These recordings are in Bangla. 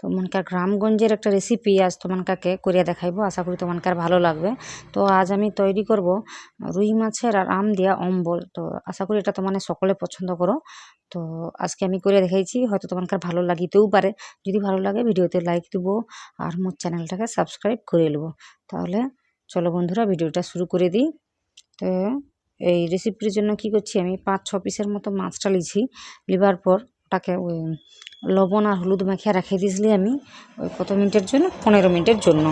তো মনকার গ্রামগঞ্জের একটা রেসিপি আজ তোমানকাকে করিয়া দেখাইবো। আশা করি তোমানকার ভালো লাগবে। তো আজ আমি তৈরি করব রুই মাছের আর আম দিয়া অম্বল। তো আশা করি এটা তোমানে সকলে পছন্দ করো। তো আজকে আমি করে দেখাইছি, হয়তো তোমানকার ভালো লাগিতেও পারে। যদি ভালো লাগে ভিডিওতে লাইক দেবো আর মোর চ্যানেলটাকে সাবস্ক্রাইব করে নেব তাহলে চলো বন্ধুরা, ভিডিওটা শুরু করে দিই। তো এই রেসিপির জন্য কি করছি আমি? পাঁচ ছ পিসের মতো মাছটা লিছি, লিবার পর। ওটাকে ওই লবণ আর হলুদ মাখিয়ে রেখে দিয়েছিলি আমি ওই কত মিনিটের জন্য? পনেরো মিনিটের জন্য।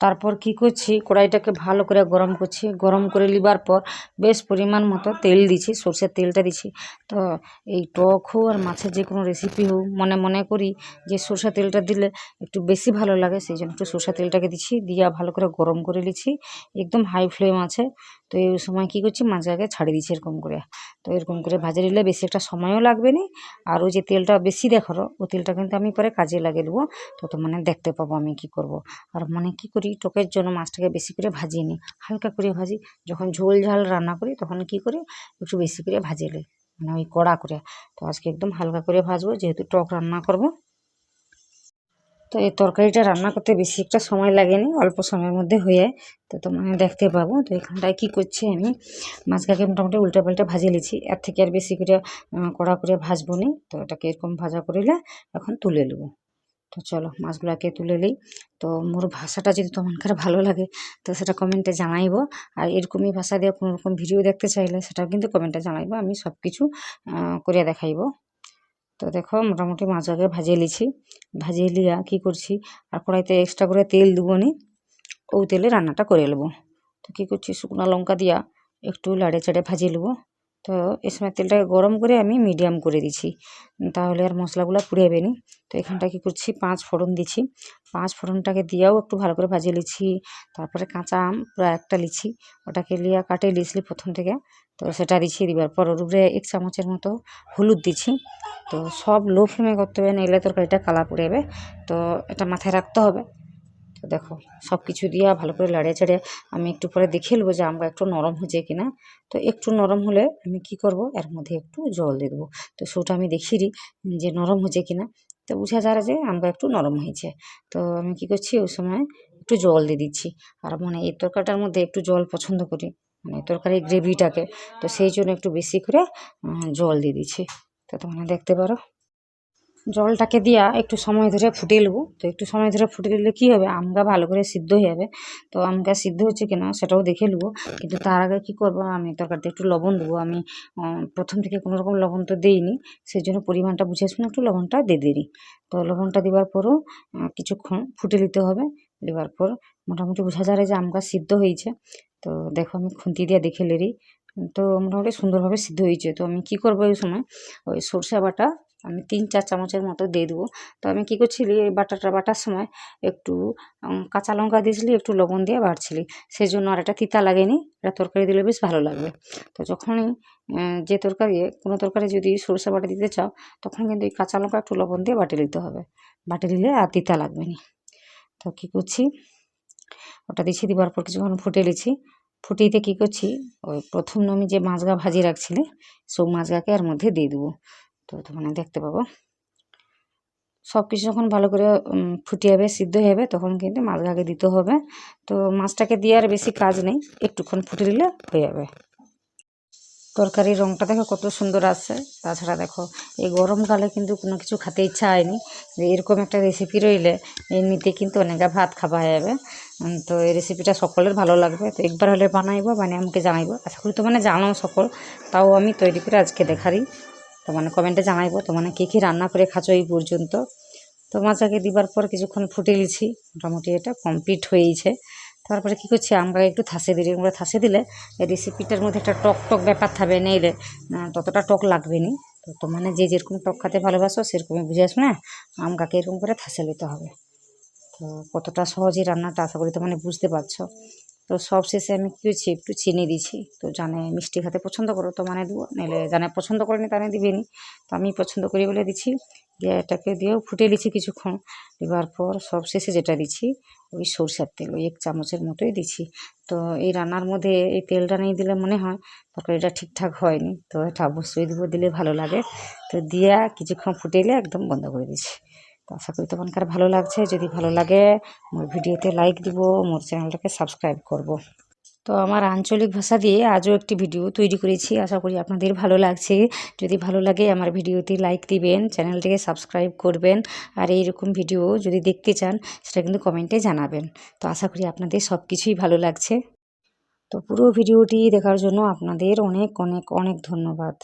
তারপর কি করছি? কড়াইটাকে ভালো করে গরম করছি। গরম করে লিবার পর বেশ পরিমাণ মতো তেল দিছি, সর্ষের তেলটা দিছি। তো এই টক হোক আর মাছের যে কোনো রেসিপি হোক, মনে মনে করি যে সর্ষের তেলটা দিলে একটু বেশি ভালো লাগে, সেই জন্য একটু সর্ষের তেলটাকে দিচ্ছি দিয়া ভালো করে গরম করে নিচ্ছি একদম হাই ফ্লেম আছে। তো এই সময় কী করছি? মাছটাকে ছাড়িয়ে দিচ্ছি এরকম করে। তো এরকম করে ভাজে নিলে বেশি একটা সময়ও লাগবে না। আর ওই যে তেলটা বেশি দেখারো ও তেলটা কিন্তু আমি পরে কাজে লাগিয়ে নেব তো তো মানে দেখতে পাবো আমি কি করব। আর মানে কি করি? টকের জন্য মাছটাকে বেশি করে ভাজিয়ে নিই। হালকা করে ভাজি, যখন ঝোল ঝাল রান্না করি তখন কি করি? একটু বেশি করে ভাজে নিই মানে ওই কড়া করে। তো আজকে একদম হালকা করে ভাজবো, যেহেতু টক রান্না করব। তো এই তরকারিটা রান্না করতে বেশি একটা সময় লাগেনি, অল্প সময়ের মধ্যে হয়ে তো তোমরা দেখতে পাবো। তো এখানটায় কী করছি আমি? মাছটাকে মোটামুটি উল্টা পাল্টা ভাজে নিয়েছি। এর থেকে আর বেশি করে কড়া করে ভাজবো নি। তো এটাকে এরকম ভাজা করিলে এখন তুলে নেব। তো চলো মাছগুলোকে তুলে নিই। তো মোর ভাষাটা যদি তোমার ভালো লাগে, তো সেটা কমেন্টে জানাইব। আর এরকমই ভাষা দিয়ে কোনো রকম ভিডিও দেখতে চাইলে সেটাও কিন্তু কমেন্টে জানাইব। আমি সব কিছু করে দেখাইব। তো দেখো মোটামুটি মাছ আগে ভাজিয়ে লিছি ভাজিয়ে লিয়া কী করছি? আর কড়াইতে এক্সট্রা করে তেল দেবো নি। ও তেলে রান্নাটা করে নেব। তো কী করছি? শুকনো লঙ্কা দিয়া একটু লাড়ে চাড়ে ভাজিয়ে নেব। তো এই সময় তেলটাকে গরম করে আমি মিডিয়াম করে দিছি তাহলে আর মশলাগুলো পুড়েবে নি। তো এখানটা কী করছি পাঁচ ফোড়ন দিছি পাঁচ ফোড়নটাকে দিয়েও একটু ভালো করে ভাজিয়ে লিছি তারপরে কাঁচা আম পুরো একটা লিছি ওটাকে লিয়া কাটে লিছলি প্রথম থেকে। তো সেটা দিছি দিবার পর উপরে এক চামচের মতো হলুদ দিছি তো সব লো ফ্লেমে করতে হবে নাহলে তরকারিটা কালা পড়ে যাবে। তো এটা মাথায় রাখতে হবে। তো দেখো সব কিছু দিয়ে ভালো করে লাড়িয়ে চাড়িয়ে আমি একটু পরে দেখে নেব যে আমরা একটু নরম হয়েছে কিনা। তো একটু নরম হলে আমি কি করব? এর মধ্যে একটু জল দিয়ে দেবো। তো সেটা আমি দেখি যে নরম হয়েছে কিনা। তো বোঝা যায় যে আমরা একটু নরম হয়েছে। তো আমি কি করছি? ওই সময় একটু জল দিয়ে দিচ্ছি। আর মানে এই তরকারিটার মধ্যে একটু জল পছন্দ করি। মানে তরকারির গ্রেভিটাকে তো সেই জন্য একটু বেশি করে জল দিয়ে দিচ্ছি। তো তোমরা দেখতে পারো। জলটাকে দিয়া একটু সময় ধরে ফুটিয়ে নেব। তো একটু সময় ধরে ফুটিয়ে নিলে কী হবে? আমগা ভালো করে সিদ্ধ হয়ে যাবে। তো আমগা সিদ্ধ হচ্ছে কিনা সেটাও দেখে নেব। কিন্তু তার আগে কী করব? আমি তরকারিতে একটু লবণ দেবো। আমি প্রথম থেকে কোনো রকম লবণ তো দিইনি। সেই জন্য পরিমাণটা বুঝে শুনে একটু লবণটা দিয়ে দিই। তো লবণটা দেওয়ার পরও কিছুক্ষণ ফুটে নিতে হবে। দেওয়ার পর মোটামুটি বোঝা যায় যে আমগা সিদ্ধ হয়েছে। তো দেখো আমি খুন্তি দিয়ে দেখে লেরি তো মোটামুটি সুন্দরভাবে সিদ্ধ হয়েছে। তো আমি কী করব ওই সময়? ওই সর্ষে বাটা আমি তিন চার চামচের মতো দিয়ে দেবো। তো আমি কী করছিলি, এই বাটাটা বাটার সময় একটু কাঁচা লঙ্কা দিয়েছিলি, একটু লবণ দিয়ে বাড়ছিলি সেই জন্য আর এটা তিতা লাগেনি, এটা তরকারি দিলে বেশ ভালো লাগবে। তো যখনই যে তরকারি, কোনো তরকারি যদি সরষে বাটা দিতে চাও, তখন কিন্তু এই কাঁচা লঙ্কা একটু লবণ দিয়ে বাটে নিতে হবে। বাটে দিলে আর তিতা লাগবে না। তো কী করছি, ওটা দিচ্ছি দিবার পর কিছুক্ষণ ফুটে নিচ্ছি ফুটিতে কী করছি, ওই প্রথম আমি যে মাছগা ভাজি রাখছিলে সব মাছগাকে এর মধ্যে দিয়ে দেবো। তো তোমরা দেখতে পাবো। সব কিছু যখন ভালো করে ফুটে যাবে সিদ্ধ যাবে, তখন কিন্তু মাছগাকে দিতে হবে। তো মাছটাকে দিয়ে আর বেশি কাজ নেই, একটুক্ষণ ফুটে দিলে হয়ে যাবে। তরকারির রঙটা দেখো কত সুন্দর আসছে তাছাড়া দেখো, এই গরমকালে কিন্তু কোনো কিছু খেতে ইচ্ছা হয়নি। যে এরকম একটা রেসিপি রইলে, এমনিতে কিন্তু অনেক ভাত খাওয়া যাবে। তো এই রেসিপিটা সকলের ভালো লাগবে। তো একবার হলে বানাইবো মানে আমাকে জানাইবো। আশা করি তো মানে জানো সকল, তাও আমি তৈরি করে আজকে দেখারি। মানে কমেন্টে জানাইবো তো মানে কী কী রান্না করে খাচ্ছ এই পর্যন্ত। তো মাছাকে দিবার পর কিছুক্ষণ ফুটে নিছি, মোটামুটি এটা কমপ্লিট হয়েইছে। তারপরে কী করছি, আমরা একটু থাসে দিই আমরা থাসে দিলে এই রেসিপিটার মধ্যে একটা টক টক ব্যাপার থাকবে নেইলে ততটা টক লাগবে নি তো তো মানে যে যেরকম টক খেতে ভালোবাসো, সেরকমই বুঝে আসো না? আমগাকে এরকম করে থাসে নিতে হবে। তো কতটা সহজেই রান্নাটা, আশা করি তো মানে বুঝতে পারছ। তো সব শেষে আমি কী করছি একটু চিনি দিছি তো জানে মিষ্টি খেতে পছন্দ করো তো মানে দেবো, নাহলে জানে পছন্দ করেনি তাহলে দিবেনি। তো আমি পছন্দ করি বলে দিচ্ছি। দিয়ে এটাকে দিয়েও ফুটে দিচ্ছি কিছুক্ষণ। দেওয়ার পর সব শেষে যেটা দিচ্ছি, ওই সরষের তেল, ওই এক চামচের মতোই দিচ্ছি। তো এই রান্নার মধ্যে এই তেলটা নেই দিলে মনে হয় তরকারিটা ঠিকঠাক হয়নি। তো এটা অবশ্যই দিব, দিলে ভালো লাগে। তো দিয়া কিছুক্ষণ ফুটেলে একদম বন্ধ করে দিচ্ছি। তো আশা করি তোমানকার ভালো লাগছে। যদি ভালো লাগে মোর ভিডিওতে লাইক দিব মোর চ্যানেলটাকে সাবস্ক্রাইব করব। তো আমার আঞ্চলিক ভাষা দিয়ে আজও একটি ভিডিও তৈরি করেছি, আশা করি আপনাদের ভালো লাগছে। যদি ভালো লাগে, আমার ভিডিওতে লাইক দিবেন, চ্যানেলটিকে সাবস্ক্রাইব করবেন, আর এইরকম ভিডিও যদি দেখতে চান, সেটা কিন্তু কমেন্টে জানাবেন। তো আশা করি আপনাদের সব কিছুই ভালো লাগছে। তো পুরো ভিডিওটি দেখার জন্য আপনাদের অনেক অনেক অনেক ধন্যবাদ।